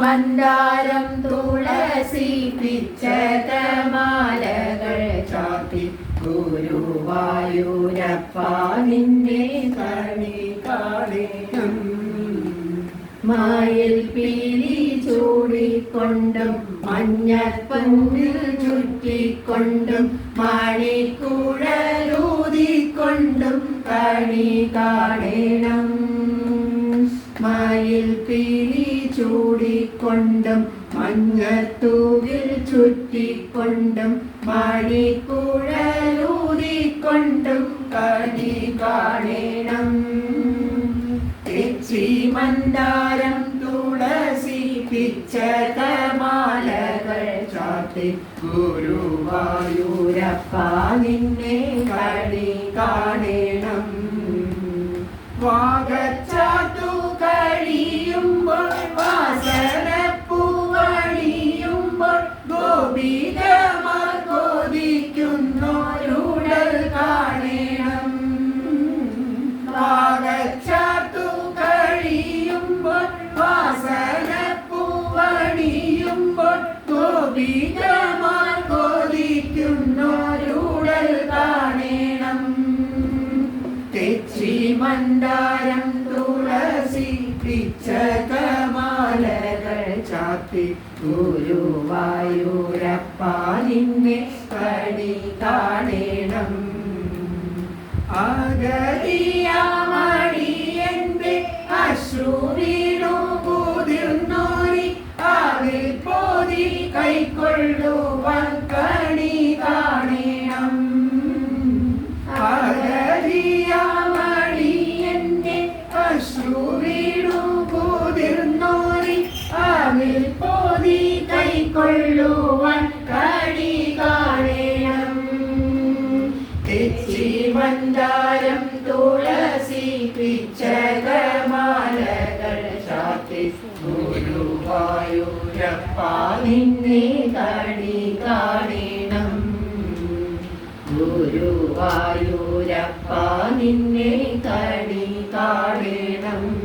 മന്ദാരം തുളസി പിച്ചതമാലകൾ ചാത്തി ഗുരുവായൂരപ്പ നിന്നെ കണി കാണിക്കും മായിൽ പീലി ചൂടിക്കൊണ്ടും മഞ്ഞപ്പൂവിൽ ചുറ്റിക്കൊണ്ടും മണിക്കുഴലൂതിക്കൊണ്ടും കണി കാണണം. മായിൽ പീലി ചൂടിക്കൊണ്ടും മഞ്ഞത്തൂവിൽ ചുറ്റിക്കൊണ്ടും മണിക്കുഴലൂതിക്കൊണ്ടും കണി കാണണം. ശ്രീ മന്ദാരം തുളസി പിച്ചതമാലകൾ ചാത്തി ഗുരുവായൂരപ്പ നിന്നെ കണി കാണണം. വാഗച്ചാത്തു ഗോപികമാർ കൊതിക്കുന്നോരുടൽ കാണണം. തെച്ചി മന്ദാരം തുളസി പിച്ചകമാലകൾ ചാത്തി ഗുരുവായൂരപ്പ നിന്നെ കണി കാണേണം. അഗതിയാമടിയന്റെ എന്റെ വീണു കൈക്കൊള്ളുവാൻ കണി കാണണം അഗതിയാമടിയന്റെ അശ്രു വീണു കുതിർന്നോരി അതിൽ പോതി കൈക്കൊള്ളുവാൻ കണി കാണണം തെച്ചി മന്ദാരം തുളസി പിച്ചകമാലകൾ ചാത്തി ഗുരുവായൂരപ്പ നിന്നെ കണി കാണണം ഗുരുവായൂരപ്പ നിന്നെ കണി കാണണം